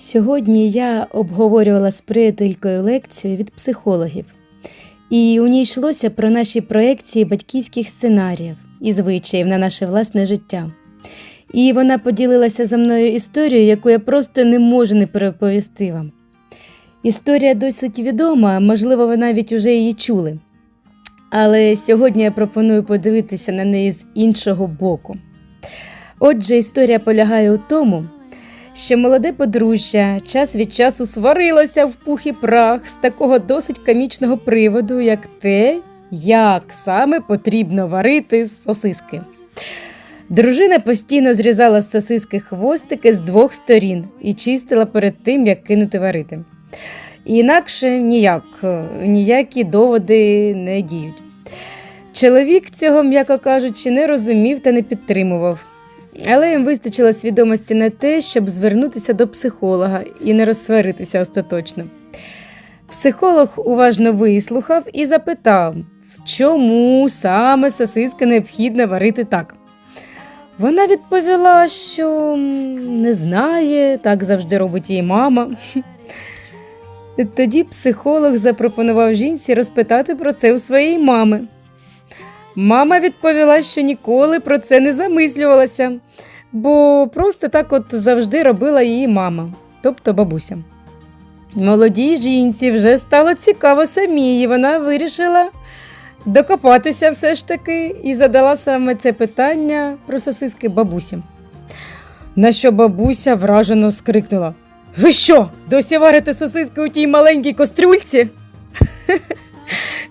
Сьогодні я обговорювала з приятелькою лекцію від психологів, і у ній йшлося про наші проекції батьківських сценаріїв і звичаїв на наше власне життя. І вона поділилася за мною історією, яку я просто не можу не переповісти вам. Історія досить відома, можливо, ви навіть уже її чули. Але сьогодні я пропоную подивитися на неї з іншого боку. Отже, історія полягає у тому, що молоде подружжя час від часу сварилося в пух і прах з такого досить комічного приводу, як те, як саме потрібно варити сосиски. Дружина постійно зрізала з сосиски хвостики з двох сторін і чистила перед тим, як кинути варити. Інакше ніяк, ніякі доводи не діють. Чоловік цього, м'яко кажучи, не розумів та не підтримував. Але їм вистачило свідомості на те, щоб звернутися до психолога і не розсваритися остаточно. Психолог уважно вислухав і запитав, чому саме сосиски необхідно варити так. Вона відповіла, що не знає, так завжди робить її мама. Тоді психолог запропонував жінці розпитати про це у своєї мами. Мама відповіла, що ніколи про це не замислювалася, бо просто так от завжди робила її мама, тобто бабуся. Молодій жінці вже стало цікаво самій, і вона вирішила докопатися все ж таки і задала саме це питання про сосиски бабусі. На що бабуся вражено скрикнула: Ви що, досі варите сосиски у тій маленькій кастрюльці?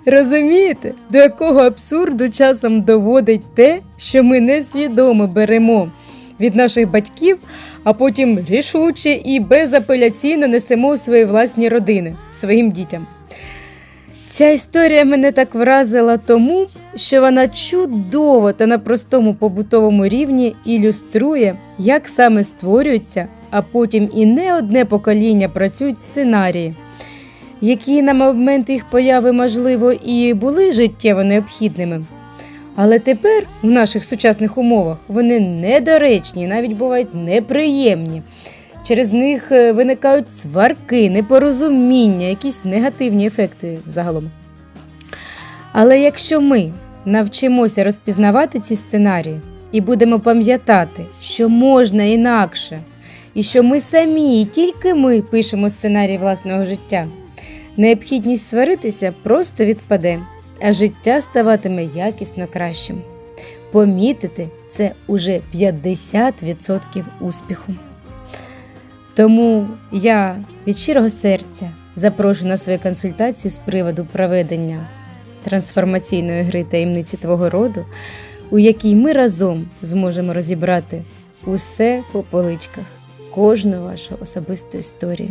Розумієте, до якого абсурду часом доводить те, що ми несвідомо беремо від наших батьків, а потім рішуче і безапеляційно несемо у свої власні родини своїм дітям. Ця історія мене так вразила тому, що вона чудово та на простому побутовому рівні ілюструє, як саме створюються, а потім і не одне покоління працюють сценарії які на момент їх появи, можливо, і були життєво необхідними. Але тепер, у наших сучасних умовах, вони недоречні, навіть бувають неприємні. Через них е, виникають сварки, непорозуміння, якісь негативні ефекти загалом. Але якщо ми навчимося розпізнавати ці сценарії і будемо пам'ятати, що можна інакше, і що ми самі, і тільки ми пишемо сценарій власного життя, необхідність сваритися просто відпаде, а життя ставатиме якісно кращим. Помітити це уже 50% успіху. Тому я від щирого серця запрошую на свої консультації з приводу проведення трансформаційної гри таємниці твого роду, у якій ми разом зможемо розібрати усе по поличках, кожну вашу особисту історію.